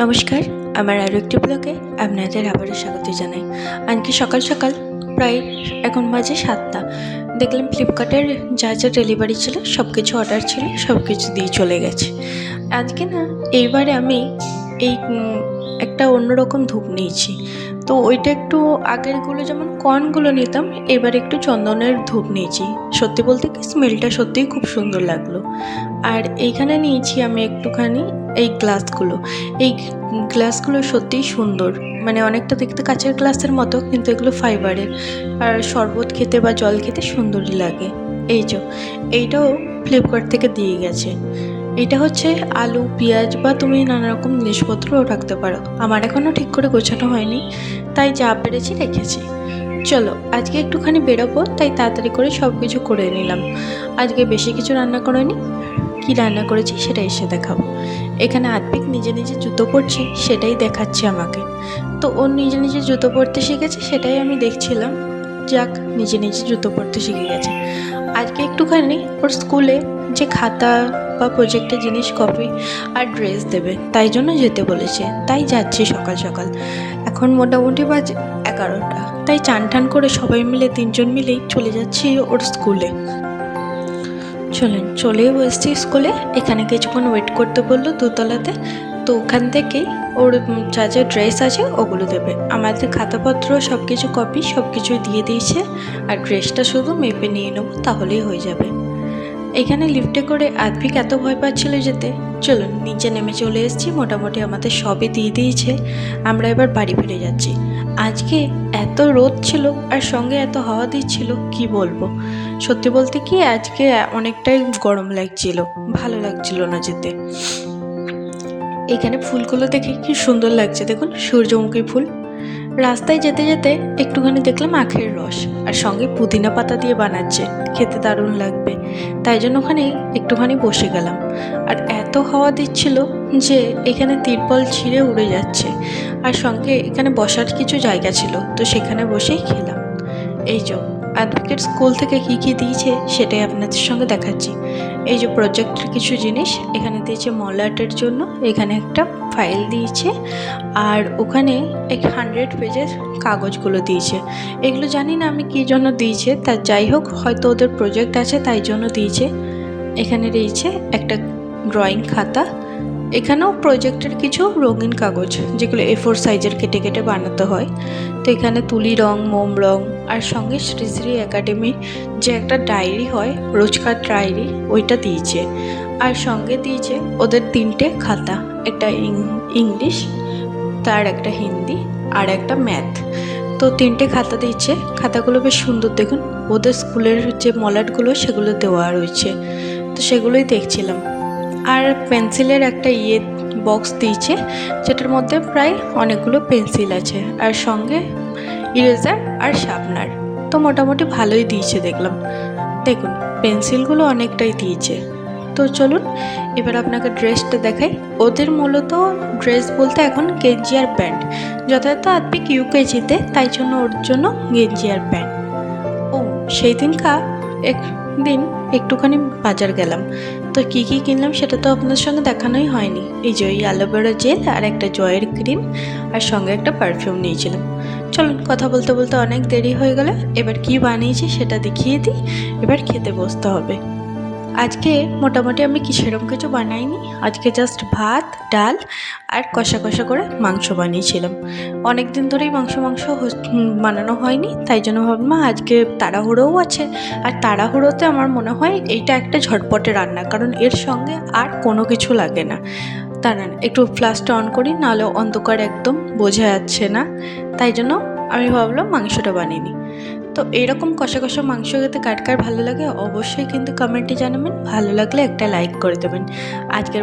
নমস্কার, আমার আরও একটি ব্লগে আপনাদের আবারও স্বাগত জানাই। আজকে সকাল সকাল প্রায় এখন বাজে সাতটা। দেখলাম ফ্লিপকার্টের যা যা ডেলিভারি ছিল সব কিছু অর্ডার ছিল সব কিছু দিয়ে চলে গেছে। আজকে না, এইবারে আমি এই একটা অন্যরকম ধূপ নিয়েছি। তো ওইটা একটু আগেরগুলো যেমন কর্নগুলো নিতাম, এবার একটু চন্দনের ধূপ নিয়েছি। সত্যি বলতে কি স্মেলটা সত্যিই খুব সুন্দর লাগল। আর এইখানে নিয়েছি আমি একটুখানি এই গ্লাসগুলো এই গ্লাসগুলো সত্যিই সুন্দর। মানে অনেকটা দেখতে কাঁচের গ্লাসের মতো, কিন্তু এগুলো ফাইবারের আর শরবত খেতে বা জল খেতে সুন্দরই লাগে। এই যে, এইটাও ফ্লিপকার্ট থেকে দিয়ে গেছে। এটা হচ্ছে আলু, পেঁয়াজ বা তুমি নানা রকম জিনিসপত্রও রাখতে পারো। আমার এখনও ঠিক করে গোছানো হয়নি, তাই যা পেরেছি রেখেছি। চলো, আজকে একটুখানি বেরোবো, তাই তাড়াতাড়ি করে সব কিছু করে নিলাম। আজকে বেশি কিছু রান্না করিনি। কি রান্না করেছি সেটা এসে দেখাবো। এখানে আত্মিক নিজে নিজে জুতো পরছে, সেটাই দেখাচ্ছে আমাকে। তো ও নিজে নিজে জুতো পরতে শিখেছে, সেটাই আমি দেখছিলাম। যাক, নিজে নিজে জুতো পরতে শিখে গেছে। আজকে একটুখানি ওর স্কুলে যে খাতা বা প্রজেক্টের জিনিস কপি আর ড্রেস দেবে, তাই জন্য যেতে বলেছে। তাই যাচ্ছি সকাল সকাল। এখন মোটামুটি বাজে এগারোটা। তাই চান টান করে সবাই মিলে, তিনজন মিলেই চলে যাচ্ছি ওর স্কুলে। চলেন, চলেও বসছি স্কুলে। এখানে কিছুক্ষণ ওয়েট করতে বলল দুতলাতে। তো ওখান থেকেই ওর যা যা ড্রেস আছে ওগুলো দেবে। আমাদের খাতাপত্র সব কিছু কপি সব কিছু দিয়ে দিয়েছে। আর ড্রেসটা শুধু মেপে নিয়ে নেব, তাহলেই হয়ে যাবে। এখানে লিফটে করে আদ্ভিক এত ভয় পাচ্ছিল যেতে। চলুন, নিচে নেমে চলে এসেছি। মোটামুটি আমাদের সবই দিয়ে দিয়েছে। আমরা এবার বাড়ি ফিরে যাচ্ছি। আজকে এত রোদ ছিল আর সঙ্গে এত হাওয়া দিচ্ছিল, কি বলব? সত্যি বলতে কি, আজকে অনেকটাই গরম লাগছিল। ভালো লাগছিল না যেতে। এখানে ফুলগুলো দেখে কি সুন্দর লাগছে, দেখুন, সূর্যমুখী ফুল। রাস্তায় যেতে যেতে একটুখানি দেখলাম আখের রস আর সঙ্গে পুদিনা পাতা দিয়ে বানাচ্ছে। খেতে দারুণ লাগবে। তাই জন্য ওখানে একটুখানি বসে গেলাম। আর এত হাওয়া দিচ্ছিল যে এখানে তিরপল ছিঁড়ে উড়ে যাচ্ছে। আর সঙ্গে এখানে বসার কিছু জায়গা ছিল, তো সেখানে বসেই খেলাম। এই যে অ্যাডভোকেট স্কুল থেকে কি কি দিয়েছে সেটাই আপনাদের সঙ্গে দেখাচ্ছি। এই যে প্রজেক্টের কিছু জিনিস, এখানে দিয়েছে মল আর্টের জন্য, এখানে একটা ফাইল দিয়েছে, আর ওখানে এক হান্ড্রেড পেজের কাগজগুলো দিয়েছে। এগুলো জানি না আমি কী জন্য দিয়েছে, তা যাই হোক, হয়তো ওদের প্রজেক্ট আছে, তাই জন্য দিয়েছে। এখানে রয়েছে একটা ড্রয়িং খাতা, এখানেও প্রজেক্টের কিছু রঙিন কাগজ, যেগুলো এ ফোর সাইজের কেটে কেটে বানাতে হয়। তো এখানে তুলি রং, মোম রং আর সঙ্গে শ্রী শ্রী একাডেমির যে একটা ডায়েরি হয়, রোজকার ডায়েরি, ওইটা দিয়েছে। আর সঙ্গে দিয়েছে ওদের তিনটে খাতা, একটা ইংলিশ, তার একটা হিন্দি আর একটা ম্যাথ। তো তিনটে খাতা দিচ্ছে খাতাগুলো বেশ সুন্দর দেখুন, ওদের স্কুলের যে মলাটগুলো সেগুলো দেওয়া রয়েছে। তো সেগুলোই দেখছিলাম। আর পেন্সিলের একটা ইয়ে বক্স দিয়েছে, যেটার মধ্যে প্রায় অনেকগুলো পেন্সিল আছে, আর সঙ্গে ইরেজার আর শার্পনার তো মোটামুটি ভালোই দিয়েছে দেখলাম। দেখুন পেন্সিলগুলো অনেকটাই দিয়েছে। তো চলুন, এবার আপনাকে ড্রেসটা দেখাই। ওদের মূলত ড্রেস বলতে এখন গেঞ্জি আর প্যান্ট। যথাযথ আত্মিক ইউকেজিতে তাই জন্য ওর জন্য গেঞ্জি আর প্যান্ট। ও, সেই দিনকা একদিন একটুখানি বাজার গেলাম। তো কী কী কিনলাম সেটা তো আপনার সঙ্গে দেখানোই হয়নি। এই যে এই অ্যালোভেরা জেল আর একটা জয়ের ক্রিম আর সঙ্গে একটা পারফিউম নিয়েছিলাম। চলুন কথা বলতে বলতে অনেক দেরি হয়ে গেল, এবার কি বানিয়েছি সেটা দেখিয়ে দিই। এবার খেতে বসতে হবে। আজকে মোটামুটি আমি কি সেরকম কিছু বানাইনি। আজকে জাস্ট ভাত, ডাল আর কষা কষা করে মাংস বানিয়েছিলাম। অনেক দিন ধরেই মাংস মাংস বানানো হয়নি, তাই জন্য ভাবলাম আজকে তাড়াহুড়োও আছে। আর তাড়াহুড়োতে আমার মনে হয় এইটা একটা ঝটপটে রান্না, কারণ এর সঙ্গে আর কোনো কিছু লাগে না। দাঁড়ান, একটু ফ্লাশটা অন করি, নাহলে অন্ধকার একদম বোঝা যাচ্ছে না। তাই জন্য আমি ভাবলাম মাংসটা বানিয়ে নিই। তো এরকম কষা কষা মাংস খেতে কাটকার কার ভালো লাগে অবশ্যই কিন্তু কমেন্টে জানাবেন। ভালো লাগলে একটা লাইক করে দেবেন। আজকের